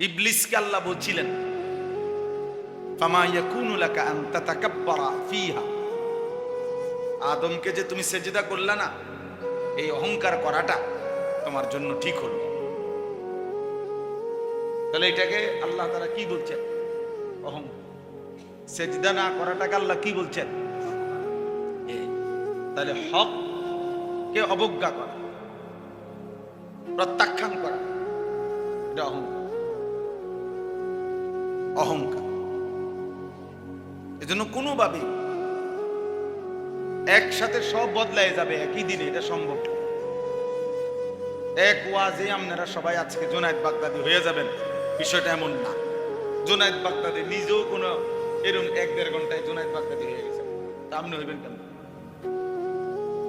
ইবলিসকে আল্লাহ বলছিলেন আদমকে যে তুমি সেজদা করলা না, এই অহংকার করাটা তোমার জন্য ঠিক হলো। তাহলে এটাকে আল্লাহ তারা কি বলছেন? অহং, সেজদা না করাটাকে আল্লাহ কি বলছেন। তাহলে হক কে অবজ্ঞা করা, প্রত্যাখ্যান করা, এটা অহংকার অহংকার। এজন্য কোনোভাবে একসাথে সব বদলায় যাবে, একই দিনে এটা সম্ভব এক ওয়াজে আপনারা সবাই আজকে জোনায়েদ বাগদাদি হয়ে যাবেন, বিষয়টা এমন না। জোনায়েদ বাগদাদি নিজেও কোনো এরকম এক দেড় ঘন্টায় জোনায়েদ বাগদাদি হয়ে গেছে। তা আপনি হইবেন কেন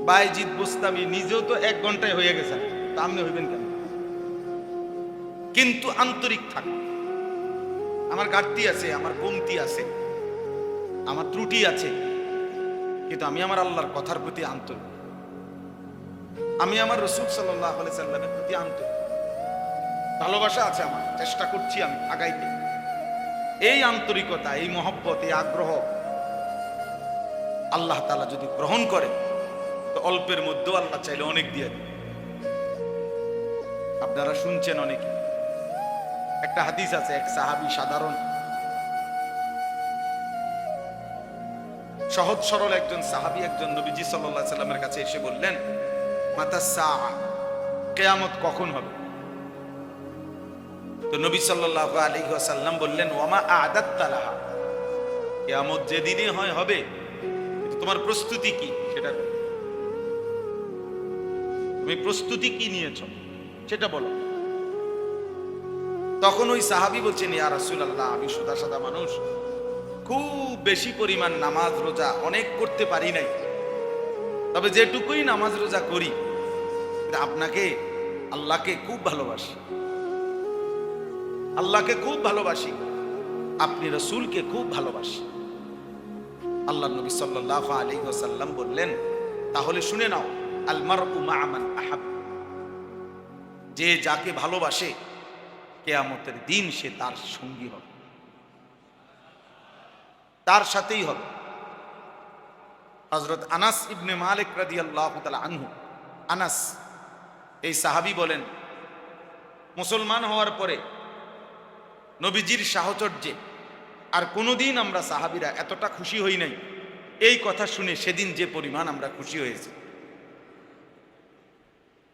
বাইজিৎ বুস্তামি নিজেও তো এক ঘন্টায় হয়ে গেছেন তা আপনি হইবেন কেন কিন্তু আন্তরিক থাকা আমার ঘাটতি আছে, আমার কমতি আছে, আমার ত্রুটি আছে, কিন্তু আমি আমার আল্লাহর কথার প্রতি আন্তরিক। আমি আমার রসুল সাল্লাহ সাল্লামের প্রতি আন্তরিক। ভালোবাসা আছে আমার, চেষ্টা করছি আমি আগাইতে। এই আন্তরিকতা, এই মহব্বত, এই আগ্রহ আল্লাহ তালা যদি গ্রহণ করে, তো অল্পের মধ্যেও আল্লাহ চাইলে অনেক দিয়ে আপনারা শুনছেন অনেকে। একটা হাদিস আছে, এক সাহাবি সাধারণ, সহজ সরল একজন সাহাবি, একজন নবীজি সাল্লাহ সাল্লামের কাছে এসে বললেন, মাতা সা কেয়ামত কখন হবে? তো নবী সাল্লাহ আলী সাল্লাম বললেন, ওয়ামা আদাত তালাহা কেয়ামত যেদিনই হয়, হবে। তোমার প্রস্তুতি কি সেটা? তুমি প্রস্তুতি কি নিয়েছ? সেটা বলো। তখন ওই সাহাবি বলছেন, ইয়া রাসুল আল্লাহ আমি সোদা সাদা মানুষ। খুব বেশি পরিমাণ নামাজ রোজা অনেক করতে পারি নাই। তবে যেটুকুই নামাজ রোজা করি আপনাকে, আল্লাহকে খুব ভালোবাসি। আল্লাহকে খুব ভালোবাসি। আপনি রসুলকে খুব ভালোবাসি। আল্লাহ নবী সাল্লাহ আলী সাল্লাম বললেন, তাহলে শুনে নাও আলমার উমা আমান আহাব। যে যাকে ভালোবাসে কেয়ামতের দিন সে তার সঙ্গী হবে। তার সাথেই হবে। হজরত আনাস ইবনে মালিক রাদি আল্লাহ আনহু। আনাস, এই সাহাবি বলেন, মুসলমান হওয়ার পরে নবীজির সাহচর্যে আর কোনোদিন আমরা সাহাবিরা এতটা খুশি হই নাই। এই কথা শুনে সেদিন যে পরিমাণ আমরা খুশি হয়েছি।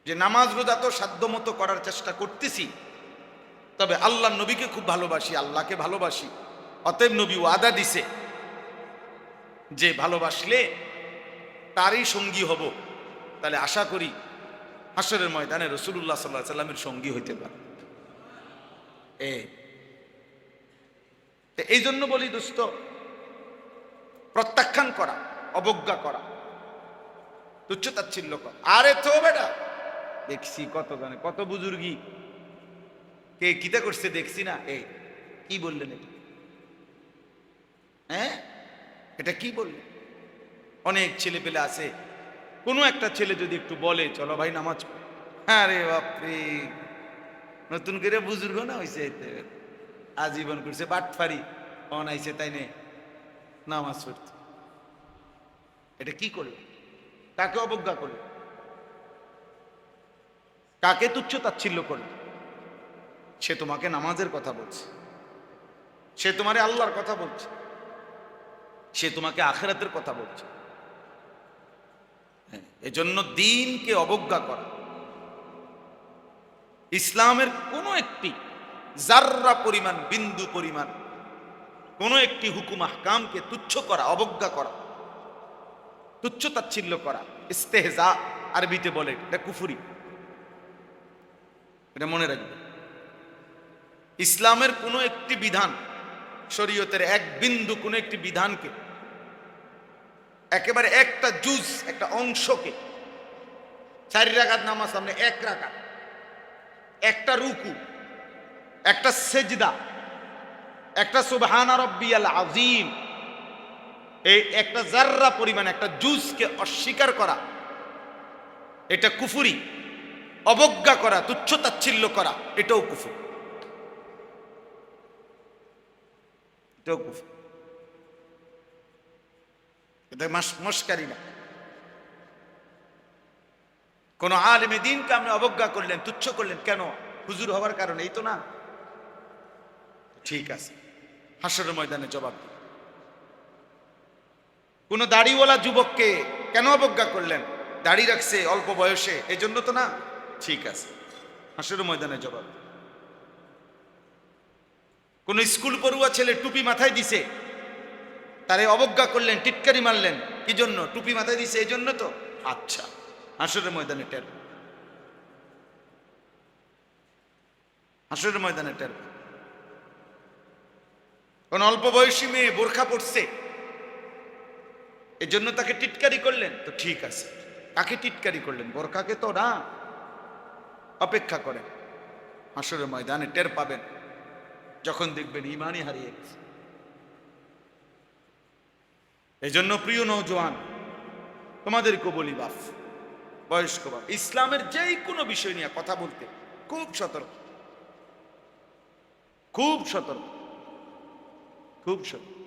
যে নামাজ রোজা তো সাধ্যমতো করার চেষ্টা করতেছি তবে আল্লাহ নবীকে খুব ভালোবাসি, আল্লাহকে ভালোবাসি। অতএব নবী ওয়াদা দিছে যে ভালোবাসলে তারই সঙ্গী হব। তাহলে আশা করি হাসরের ময়দানে রসুল্লাহ সাল্লাহ সাল্লামের সঙ্গী হইতে পারে। এ এই জন্য বলি দোস্ত, প্রত্যাখ্যান করা, অবজ্ঞা করা, তুচ্ছতাচ্ছিল্য করা। আরে তো বেটা, দেখছি কত জানে কত বুজুর্গি। কে কিতা করছে দেখছি না? এই, কি বললেন হ্যাঁ? এটা কি বললেন? অনেক ছেলে পেলে আছে। কোনো একটা ছেলে যদি একটু বলে, চলো ভাই, নামাজ হ্যাঁ রে বাপরে! নতুন করে বুজুর্গ না হয়েছে আজীবন করছে বাটফারি। কন আইছে, তাই নে, নামাজ পড়তে। এটা কি করল? কাকে অবজ্ঞা করল? কাকে তুচ্ছ তাচ্ছিল্য করল? সে তোমাকে নামাজের কথা বলছে। সে তোমারে আল্লাহর কথা বলছে। সে তোমাকে আখেরাতের কথা বলছে। হ্যাঁ, এজন্য দিনকে অবজ্ঞা করা। ইসলামের কোনো একটি জাররা পরিমাণ বিন্দু পরিমাণ কোনো একটি হুকুম আহকামকে তুচ্ছ করা অবজ্ঞা করা তুচ্ছ তাচ্ছিল্য করা ইস্তেহজা আরবিতে বলে এটা কুফুরি। এটা মনে রাখবে। ইসলামের কোনো একটি বিধান, শরীয়তের এক বিন্দু কোনো একটি বিধানকে, একেবারে একটা জুজ, একটা অংশকে, চারি রাখাত নামাজ সামনে এক রাখাত একটা রুকু, একটা সেজদা, একটা সুবহানা রব্বিয়াল আজিম এই একটা জাররা পরিমাণ একটা জুজকে অস্বীকার করা, এটা কুফুরি, অবজ্ঞা করা, তুচ্ছ তাচ্ছিল্য করা, এটাও কুফুর। কুফর এটা মাস- মস্কারি না কোন আলেমে দিনকে আপনি অবজ্ঞা করলেন তুচ্ছ করলেন কেন হুজুর হওয়ার কারণে এই তো না ঠিক আছে হাসরের ময়দানে জবাব দিন। কোন দাড়িওয়ালা যুবককে কেন অবজ্ঞা করলেন দাড়ি রাখছে অল্প বয়সে এই জন্য তো না ঠিক আছে হাসরের ময়দানে জবাব দিন। কোন স্কুল পড়ুয়া ছেলে টুপি মাথায় দিছে। তারে অবজ্ঞা করলেন, টিটকারি মারলেন। কি জন্য? টুপি মাথায় দিছে এই জন্য তো? আচ্ছা হাসরের ময়দানে টের। হাসরের ময়দানে টের। কোন অল্প বয়সী মেয়ে বোরখা পড়ছে এই জন্য তাকে টিটকারি করলেন। তো ঠিক আছে, কাকে টিটকারি করলেন? বোরখাকে তো না। অপেক্ষা করেন, হাসরের ময়দানে টের পাবেন। যখন দেখবেন ইমানই হারিয়ে গেছে। এই জন্য প্রিয় নৌজওয়ান তোমাদেরকে বলি বাপ বয়স্ক বাপ ইসলামের যেই কোনো বিষয় নিয়ে কথা বলতে খুব সতর্ক। খুব সতর্ক। খুব সতর্ক।